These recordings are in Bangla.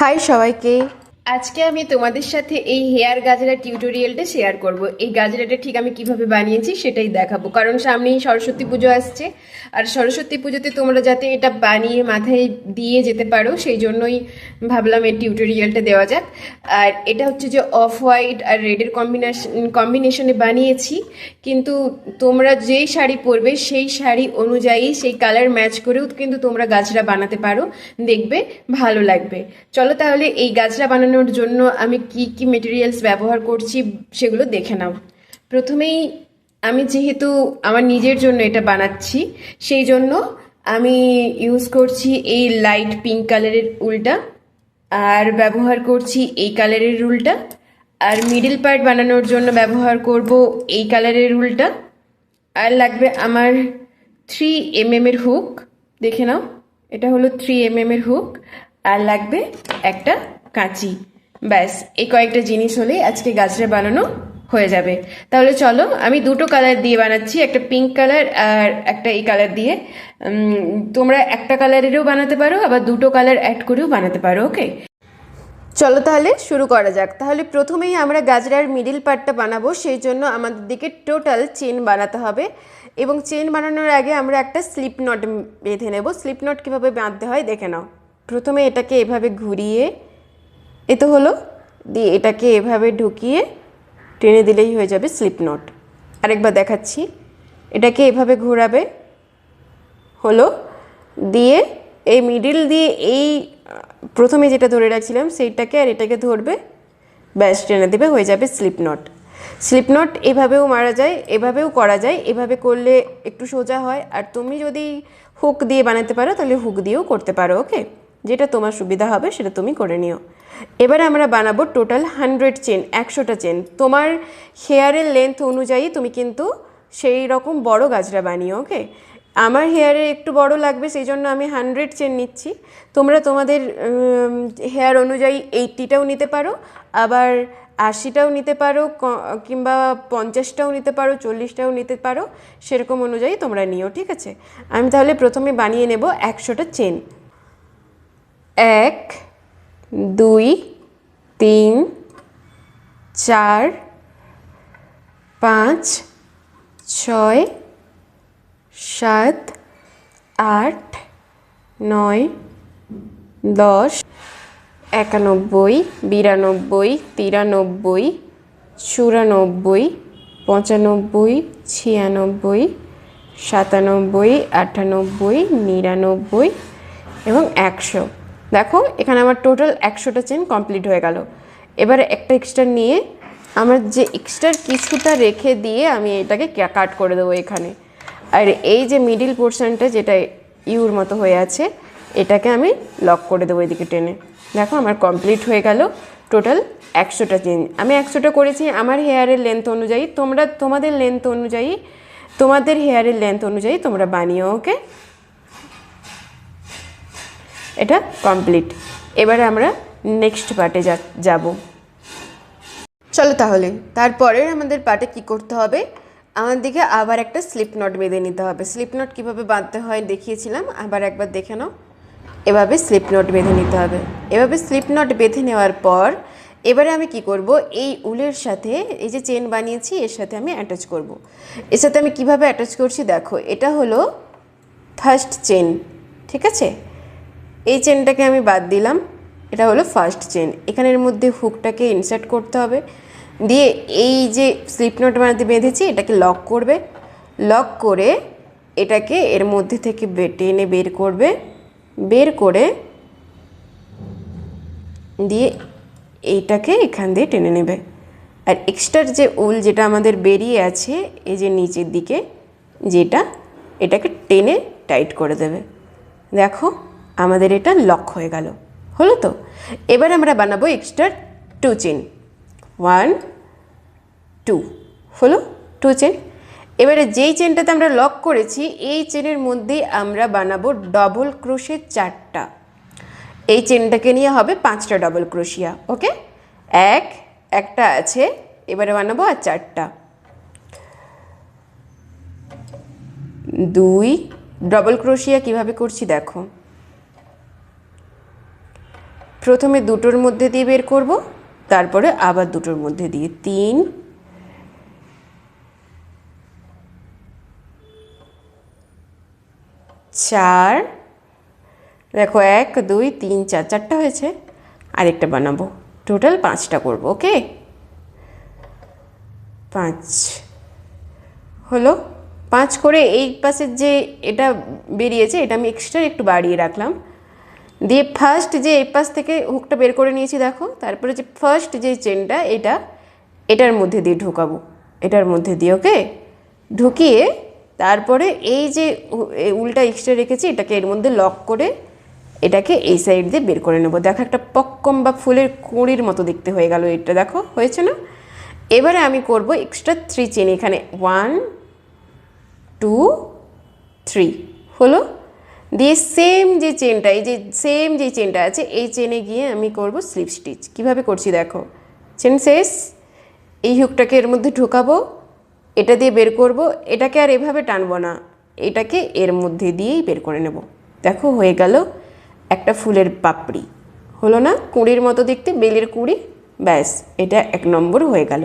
হাই সবাইকে। আজকে আমি তোমাদের সাথে এই হেয়ার গাজরা টিউটোরিয়ালটা শেয়ার করব। এই গাজরাটা ঠিক আমি কীভাবে বানিয়েছি সেটাই দেখাবো। কারণ সামনেই সরস্বতী পুজো আসছে। আর সরস্বতী পুজোতে তোমরা যাতে এটা বানিয়ে মাথায় দিয়ে যেতে পারো, সেই জন্যই ভাবলাম এই টিউটোরিয়ালটা দেওয়া যাক। আর এটা হচ্ছে যে অফ হোয়াইট আর রেডের কম্বিনেশন কম্বিনেশনে বানিয়েছি। কিন্তু তোমরা যেই শাড়ি পরবে, সেই শাড়ি অনুযায়ী সেই কালার ম্যাচ করেও কিন্তু তোমরা গাজরা বানাতে পারো। দেখবে, ভালো লাগবে। চলো তাহলে এই গাজরা বানানোর জন্য আমি কি কি মেটেরিয়ালস ব্যবহার করছি সেগুলো দেখে নাও। প্রথমেই আমি যেহেতু আমার নিজের জন্য এটা বানাচ্ছি, সেই জন্য আমি ইউজ করছি এই লাইট পিঙ্ক কালারের উলটা, আর ব্যবহার করছি এই কালারের রুলটা আর মিডিল পার্ট বানানোর জন্য ব্যবহার করব এই কালারের রুলটা আর লাগবে আমার থ্রি এম এর হুক দেখে নাও, এটা হলো থ্রি এম এর হুক আর লাগবে একটা কাঁচি। ব্যাস এই কয়েকটা জিনিস হলে আজকে গাছটা বানানো হয়ে যাবে। তাহলে চলো, আমি দুটো কালার দিয়ে বানাচ্ছি, একটা পিঙ্ক কালার আর একটা এই কালার দিয়ে। তোমরা একটা কালারেরও বানাতে পারো, আবার দুটো কালার অ্যাড করেও বানাতে পারো ওকে চলো তাহলে শুরু করা যাক। তাহলে প্রথমেই আমরা গাজরার মিডিল পার্টটা বানাবো, সেই জন্য আমাদের দিকে টোটাল চেন বানাতে হবে। এবং চেন বানানোর আগে আমরা একটা স্লিপ নট বেঁধে নেব। স্লিপ নট কীভাবে বাঁধতে হয়, দেখে নাও। প্রথমে এটাকে এভাবে ঘুরিয়ে এ তো হলো, দিয়ে এটাকে এভাবে ঢুকিয়ে টেনে দিলেই হয়ে যাবে স্লিপ নট। আরেকবার দেখাচ্ছি। এটাকে এভাবে ঘোরাবে, হলো, দিয়ে এই মিডিল দিয়ে এই, প্রথমে যেটা ধরে রাখছিলাম সেইটাকে আর এটাকে ধরবে, ব্যাস টেনে দেবে, হয়ে যাবে স্লিপ নট। স্লিপ নট এভাবেও মারা যায়, এভাবেও করা যায়, এভাবে করলে একটু সোজা হয়। আর তুমি যদি হুক দিয়ে বানাতে পারো, তাহলে হুক দিয়েও করতে পারো, ওকে? যেটা তোমার সুবিধা হবে, সেটা তুমি করে নিও। এবার আমরা বানাবো টোটাল হান্ড্রেড চেন একশোটা চেন তোমার হেয়ারের লেন্থ অনুযায়ী তুমি কিন্তু সেই রকম বড় গাজরা বানিও ওকে আমার হেয়ারে একটু বড় লাগবে, সেই জন্য আমি হান্ড্রেড চেন নিচ্ছি। তোমরা তোমাদের হেয়ার অনুযায়ী এইটটিটাও নিতে পারো, আবার আশিটাও নিতে পারো কিংবা পঞ্চাশটাও নিতে পারো, চল্লিশটাও নিতে পারো, সেরকম অনুযায়ী তোমরা নিও, ঠিক আছে? আমি তাহলে প্রথমে বানিয়ে নেব একশোটা চেন এক দুই, তিন, চার, পাঁচ, ছয়, সাত, আট, নয়, দশ, একানব্বই, বিরানব্বই, তিরানব্বই, চুরানব্বই, পঁচানব্বই, ছিয়ানব্বই, সাতানব্বই, আটানব্বই, নিরানব্বই এবং একশো। দেখো, এখানে আমার টোটাল একশোটা চেন কমপ্লিট হয়ে গেল। এবারে একটা এক্সট্রা নিয়ে আমার যে এক্সট্রার কিছুটা রেখে দিয়ে আমি এটাকে কাট করে দেবো এখানে। আর এই যে মিডিল পোর্শনটা যেটা ইউর মতো হয়ে আছে, এটাকে আমি লক করে দেবো এদিকে টেনে। দেখো, আমার কমপ্লিট হয়ে গেল টোটাল একশোটা চেন আমি একশোটা করেছি, আমার হেয়ারের লেন্থ অনুযায়ী তোমরা, তোমাদের লেন্থ অনুযায়ী, তোমাদের হেয়ারের লেন্থ অনুযায়ী তোমরা বানিও ওকে এটা কমপ্লিট এবারে আমরা নেক্সট পার্টে যাব। চলো তাহলে তারপরে আমাদের পার্টে কি করতে হবে? আমাদেরকে আবার একটা স্লিপ নট বেঁধে নিতে হবে। স্লিপ নট কীভাবে বাঁধতে হয় দেখিয়েছিলাম, আবার একবার দেখে নাও। এভাবে স্লিপ নট বেঁধে নিতে হবে। এভাবে স্লিপ নট বেঁধে নেওয়ার পর, এবারে আমি কি করব? এই উলের সাথে, এই যে চেন বানিয়েছি, এর সাথে আমি অ্যাটাচ করব। এর সাথে আমি কীভাবে অ্যাটাচ করছি দেখো, এটা হলো ফার্স্ট চেন ঠিক আছে? এই চেনটাকে আমি বাদ দিলাম। এটা হলো ফার্স্ট চেন এখানের মধ্যে হুকটাকে ইনসার্ট করতে হবে। দিয়ে এই যে স্লিপ নোট বানাতে বেঁধেছি, এটাকে লক করবে। লক করে এটাকে এর মধ্যে থেকে টেনে বের করবে। বের করে দিয়ে এইটাকে এখান দিয়ে টেনে নেবে। আর এক্সট্রার যে উল যেটা আমাদের বেরিয়ে আছে, এই যে নিচের দিকে, যেটা এটাকে টেনে টাইট করে দেবে। দেখো আমাদের এটা লক হয়ে গেল। হলো তো? এবার আমরা বানাবো extra two chain one two হলো? টু চেন এবারে যেই চেনটাতে আমরা লক করেছি, এই চেনের মধ্যে আমরা বানাবো ডবল ক্রোশের চারটা। এই চেনটাকে নিয়ে হবে পাঁচটা ডবল ক্রোশিয়া ওকে এক, একটা আছে, এবারে বানাবো আর চারটা। দুই ডবল ক্রোশিয়া কীভাবে করছি দেখো। প্রথমে দুটোর মধ্যে দিয়ে বের করব, তারপরে আবার দুটোর মধ্যে দিয়ে। তিন, চার, দেখো এক, দুই, তিন, চার, চারটা হয়েছে। আরেকটা বানাবো। টোটাল পাঁচটা করব, ওকে? পাঁচ হলো। পাঁচ করে এই পাশের যে এটা বেরিয়েছে, এটা আমি এক্সট্রা একটু বাড়িয়ে রাখলাম। দিয়ে ফার্স্ট যে এই পাশ থেকে হুকটা বের করে নিয়েছি, দেখো। তারপরে যে ফার্স্ট যে চেনটা এটা, এটার মধ্যে দিয়ে ঢোকাবো। এটার মধ্যে দিয়ে ওকে ঢুকিয়ে তারপরে এই যে উল্টা এক্সট্রা রেখেছি, এটাকে এর মধ্যে লক করে এটাকে এই সাইড দিয়ে বের করে নেব। দেখো একটা পক্কম বা ফুলের কুঁড়ির মতো দেখতে হয়ে গেল এটা, দেখো? হয়েছে না? এবারে আমি করব এক্সট্রা থ্রি চেন এখানে। ওয়ান টু থ্রি হলো? দিয়ে সেম যে চেনটা এই যে সেম যে চেনটা আছে, এই চেনে গিয়ে আমি করব স্লিপ স্টিচ কীভাবে করছি দেখো? চেন শেষ, এই হুকটাকে এর মধ্যে ঢোকাবো, এটা দিয়ে বের করব, এটাকে আর এভাবে টানবো না, এটাকে এর মধ্যে দিয়েই বের করে নেব। দেখো, হয়ে গেল একটা ফুলের পাপড়ি। হলো না? কুঁড়ির মতো দেখতে, বেলের কুঁড়ি, ব্যাস, এটা এক নম্বর হয়ে গেল।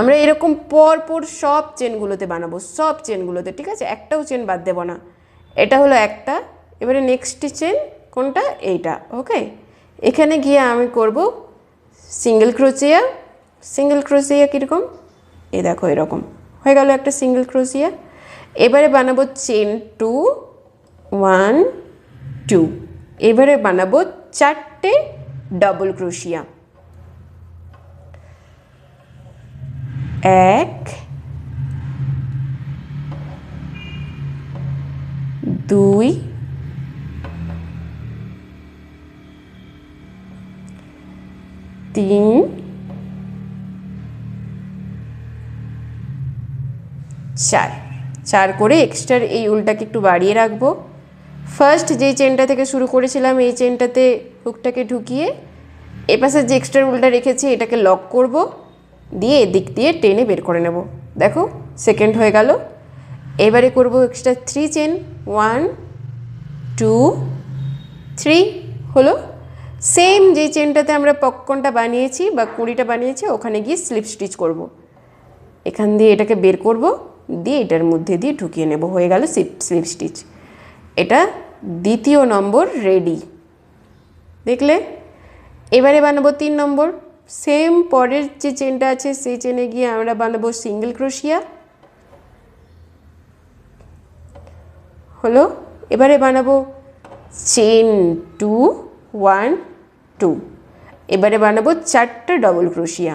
আমরা এরকম পর পর সব চেনগুলোতে বানাবো, সব চেনগুলোতে ঠিক আছে? একটাও চেন বাদ দেবো না। এটা হলো একটা, এবারে নেক্সট চেন কোনটা? এইটা ওকে এখানে গিয়ে আমি করব সিঙ্গেল ক্রোচিয়া সিঙ্গেল ক্রোচিয়া কীরকম? এ দেখো এরকম। হয়ে গেল একটা সিঙ্গেল ক্রোচিয়া এবারে বানাবো চেন টু ওয়ান টু এবারে বানাবো চারটে ডাবল ক্রোশিয়া এক দুই, তিন, চার। চার করে এক্সট্রার এই উলটাকে একটু বাড়িয়ে রাখব। ফার্স্ট যেই চেনটা থেকে শুরু করেছিলাম, এই চেনটাতে হুকটাকে ঢুকিয়ে এ পাশে যে এক্সট্রা উলটা রেখেছি, এটাকে লক করব। দিয়ে এদিক দিয়ে টেনে বের করে নেব। দেখো সেকেন্ড হয়ে গেল। এবারে করব extra three chain one two three হলো সেম যে চেনটাতে আমরা পপকর্নটা বানিয়েছি বা কুড়িটা বানিয়েছি, ওখানে গিয়ে স্লিপ স্টিচ করব। এখান দিয়ে এটাকে বের করব, দিয়ে এটার মধ্যে দিয়ে ঢুকিয়ে নেব, হয়ে গেল স্লিপ স্টিচ এটা দ্বিতীয় নম্বর রেডি দেখলে? এবারে বানাবো তিন নম্বর। সেম পরের যে চেনটা আছে, সেই চেনে গিয়ে আমরা বানাবো সিঙ্গেল ক্রোশিয়া হলো, এবারে বানাবো চেন টু ওয়ান টু এবারে বানাবো চারটে ডবল ক্রোশিয়া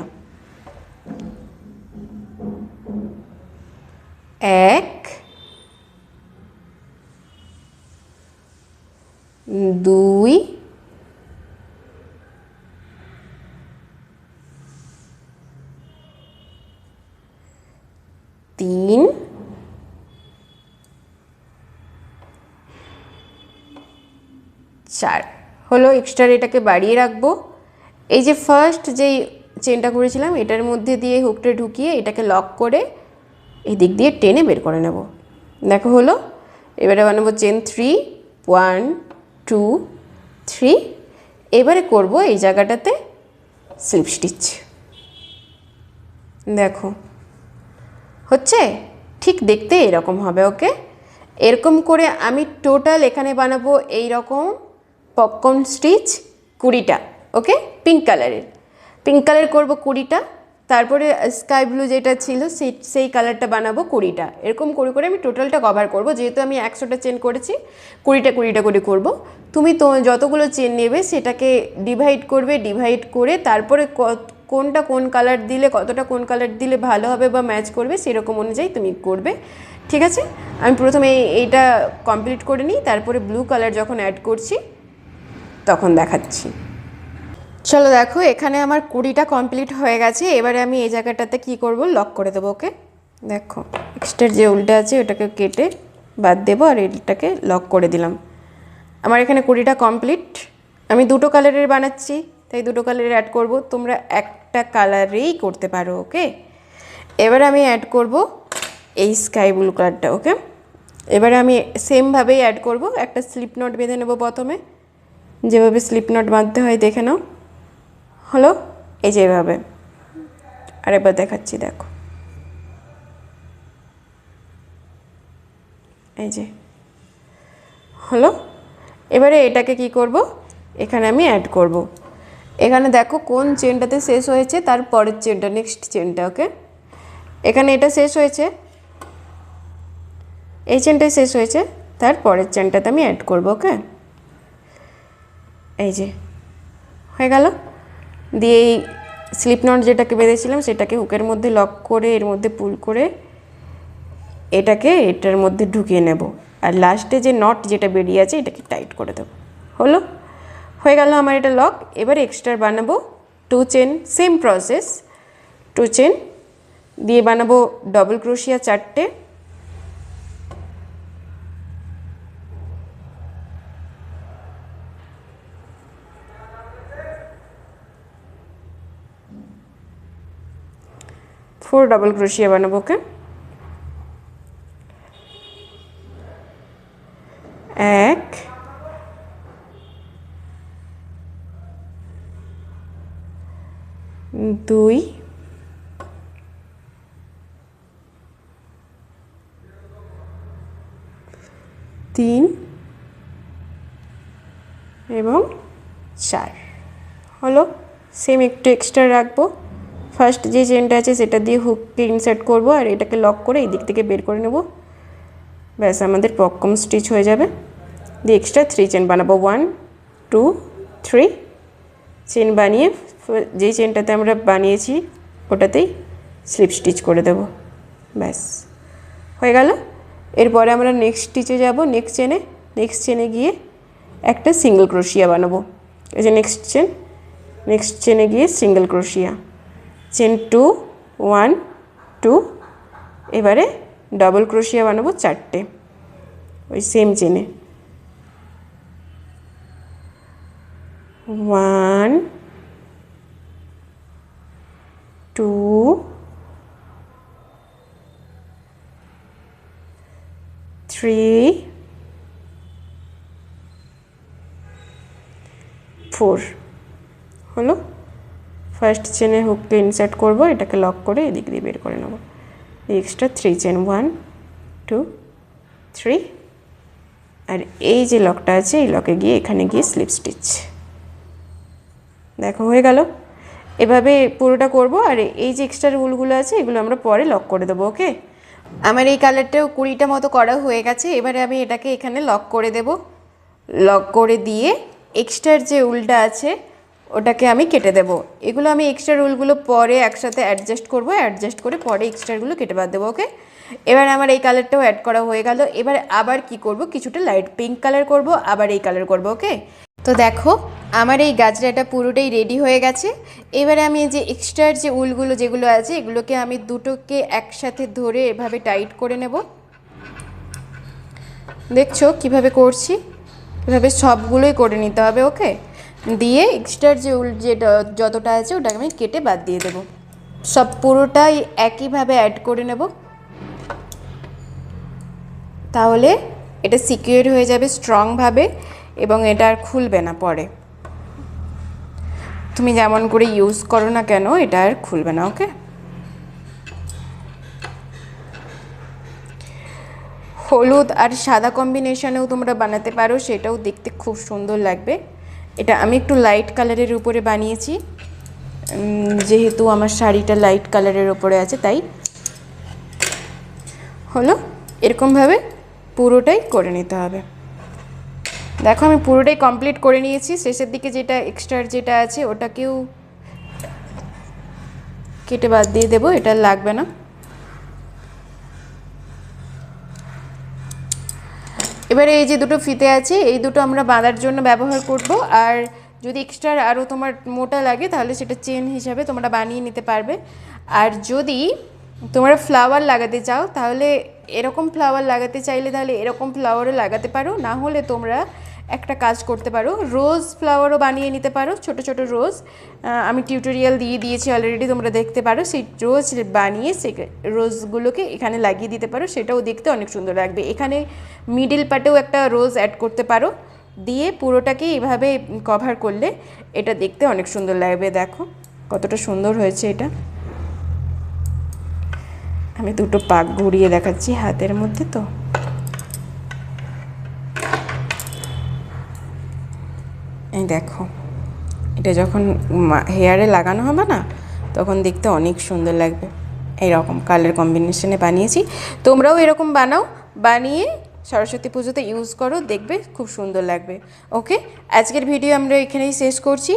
এক, দুই, তিন চার। হলো এক্সট্রা এটাকে বাড়িয়ে রাখব। এই যে ফার্স্ট যেই চেনটা করেছিলাম, এটার মধ্যে দিয়ে হুকটা ঢুকিয়ে এটাকে লক করে এই দিক দিয়ে টেনে বের করে নেব। দেখো হলো, এবারে বানাবো chain three one two three এবারে করব এই জায়গাটাতে স্লিপ স্টিচ দেখো, হচ্ছে? ঠিক দেখতে এরকম হবে ওকে এরকম করে আমি টোটাল এখানে বানাবো এই রকম পপকর্ন স্টিচ কুড়িটা ওকে পিঙ্ক কালারের পিঙ্ক কালার করব কুড়িটা, তারপরে স্কাই ব্লু যেটা ছিল, সেই সেই কালারটা বানাবো কুড়িটা। এরকম করে করে আমি টোটালটা কভার করব। যেহেতু আমি একশোটা চেন করেছি, কুড়িটা কুড়িটা করে করব। তুমি তো যতগুলো চেন নেবে, সেটাকে ডিভাইড করবে ডিভাইড করে তারপরে কোনটা কোন কালার দিলে, কতটা কোন কালার দিলে ভালো হবে বা ম্যাচ করবে, সেরকম অনুযায়ী তুমি করবে। ঠিক আছে? আমি প্রথমে এইটা কমপ্লিট করে নিই, তারপরে ব্লু কালার যখন অ্যাড করছি তখন দেখাচ্ছি। চলো দেখো, এখানে আমার কুড়িটা কমপ্লিট হয়ে গেছে। এবারে আমি এই জায়গাটাতে কি করব? লক করে দেবো ওকে দেখো এক্সট্রার যে উল্টা আছে, ওটাকে কেটে বাদ দেবো আর এটাকে লক করে দিলাম। আমার এখানে কুড়িটা কমপ্লিট আমি দুটো কালারের বানাচ্ছি, তাই দুটো কালারের অ্যাড করব। তোমরা একটা কালারেই করতে পারো ওকে এবার আমি অ্যাড করব এই স্কাই ব্লু কালারটা ওকে এবারে আমি সেমভাবেই অ্যাড করব। একটা স্লিপ নট বেঁধে নেব প্রথমে। যেভাবে স্লিপ নট বাঁধতে হয়, দেখে নাও। হলো? এই যে এভাবে। আর এবার দেখাচ্ছি, দেখো। এই যে। হলো? এবারে এটাকে কি করব? এখানে আমি অ্যাড করব। এখানে দেখো কোন চেনটাতে শেষ হয়েছে, তার পরের চেনটা নেক্সট চেনটা ওকে এখানে এটা শেষ হয়েছে। এই চেনটাই শেষ হয়েছে, তার পরের চেনটাতে আমি অ্যাড করব ওকে এই যে, হয়ে গেল। দিয়ে এই স্লিপ নট যেটাকে বেঁধেছিলাম, সেটাকে হুকের মধ্যে লক করে, এর মধ্যে পুল করে এটাকে এটার মধ্যে ঢুকিয়ে নেব। আর লাস্টে যে নট যেটা বেরিয়ে আছে, এটাকে টাইট করে দেবো। হলো? হয়ে গেল আমার এটা লক। এবার এক্সট্রা বানাবো two chain, same process, two chain. দিয়ে বানাবো ডবল ক্রোশিয়া চারটে। ফোর ডাবল ক্রোশিয়া বানাবো ওকে এক, দুই, তিন এবং চার। হলো সেম একটু এক্সট্রা রাখব। ফার্স্ট যে চেনটা আছে, সেটা দিয়ে হুককে ইনসার্ট করব আর এটাকে লক করে এই দিক থেকে বের করে নেব। ব্যাস, আমাদের পক্কম স্টিচ হয়ে যাবে। দিয়ে এক্সট্রা থ্রি চেন বানাবো। ওয়ান টু থ্রি চেন বানিয়ে যেই চেনটাতে আমরা বানিয়েছি, ওটাতেই স্লিপ স্টিচ করে দেব। ব্যাস, হয়ে গেল। এরপরে আমরা নেক্সট স্টিচে যাব। নেক্সট চেনে নেক্সট চেনে গিয়ে একটা সিঙ্গেল ক্রোশিয়া বানাবো। এই যে নেক্সট চেন নেক্সট চেনে গিয়ে single crochet chain two one two এবারে ডবল ক্রোশিয়া বানাবো চারটে। ওই সেম চেনে ওয়ান টু থ্রি ফোর হলো? ফার্স্ট চেনে হুককে ইনসার্ট করব, এটাকে লক করে এদিক দিয়ে বের করে নেব। Extra three chain one two three আর এই যে লকটা আছে, এই লকে গিয়ে এখানে গিয়ে স্লিপ স্টিচ দেখো, হয়ে গেল। এভাবে পুরোটা করব, আর এই যে এক্সট্রা রুলগুলো আছে, এগুলো আমরা পরে লক করে দেবো ওকে আমার এই কালারটাও কুড়িটা মতো করা হয়ে গেছে, এবারে আমি এটাকে এখানে লক করে দেব। লক করে দিয়ে এক্সট্রার যে উলটা আছে ওটাকে আমি কেটে দেব। এগুলো আমি এক্সট্রা রুলগুলো পরে একসাথে অ্যাডজাস্ট করব অ্যাডজাস্ট করে পরে এক্সট্রাগুলো কেটে বাদ দেবো ওকে এবার আমার এই কালারটাও অ্যাড করা হয়ে গেল। এবার আবার কি করব? কিছুটা লাইট পিঙ্ক কালার করব, আবার এই কালার করব ওকে তো দেখো, আমার এই গাজরাটা পুরোটাই রেডি হয়ে গেছে। এবারে আমি যে এক্সট্রার যে উলগুলো যেগুলো আছে, এগুলোকে আমি দুটোকে একসাথে ধরে এভাবে টাইট করে নেব। দেখছ কীভাবে করছি? এভাবে সবগুলোই করে নিতে হবে ওকে দিয়ে এক্সট্রার যে উল, যেটা যতটা আছে ওটাকে আমি কেটে বাদ দিয়ে দেবো। সব পুরোটাই একইভাবে অ্যাড করে নেব। তাহলে এটা সিকিউর হয়ে যাবে স্ট্রংভাবে এবং এটা আর খুলবে না পরে। তুমি যেমন করে ইউজ করো না কেন, এটা আর খুলবে না ওকে হলুদ আর সাদা কম্বিনেশনেও তোমরা বানাতে পারো, সেটাও দেখতে খুব সুন্দর লাগবে। এটা আমি একটু লাইট কালারের উপরে বানিয়েছি। যেহেতু আমার শাড়িটা লাইট কালারের উপরে আছে, তাই হলো এরকমভাবে পুরোটাই করে নিতে হবে। দেখো, আমি পুরোটাই কমপ্লিট করে নিয়েছি। শেষের দিকে যেটা এক্সট্রা যেটা আছে, ওটাকেও কেটে বাদ দিয়ে দেবো, এটা লাগবে না। এবারে এই যে দুটো ফিতে আছে, এই দুটো আমরা বাঁধার জন্য ব্যবহার করব। আর যদি এক্সট্রা আরও তোমার মোটা লাগে, তাহলে সেটা চেন হিসাবে তোমরা বানিয়ে নিতে পারবে। আর যদি তোমরা ফ্লাওয়ার লাগাতে চাও, তাহলে এরকম ফ্লাওয়ার লাগাতে চাইলে তাহলে এরকম ফ্লাওয়ারও লাগাতে পারো। না হলে তোমরা একটা কাজ করতে পারো। রোজ ফ্লাওয়ারও বানিয়ে নিতে পারো, ছোট ছোট রোজ আমি টিউটোরিয়াল দিয়ে দিয়েছি অলরেডি তোমরা দেখতে পারো। সেই রোজ বানিয়ে সেই রোজগুলোকে এখানে লাগিয়ে দিতে পারো। সেটাও দেখতে অনেক সুন্দর লাগবে। এখানে মিডিল পার্টেও একটা রোজ অ্যাড করতে পারো। দিয়ে পুরোটাকে এভাবে কভার করলে এটা দেখতে অনেক সুন্দর লাগবে। দেখো কতটা সুন্দর হয়েছে এটা। আমি দুটো পাক ঘুরিয়ে দেখাচ্ছি হাতের মধ্যে তো। দেখো। এটা যখন হেয়ারে লাগানো হবে না, তখন দেখতে অনেক সুন্দর লাগবে। এইরকম কালার কম্বিনেশনে বানিয়েছি। তোমরাও এরকম বানাও, বানিয়ে সরস্বতী পুজোতে ইউজ করো, দেখবে খুব সুন্দর লাগবে। ওকে আজকের ভিডিও আমরা এখানেই শেষ করছি।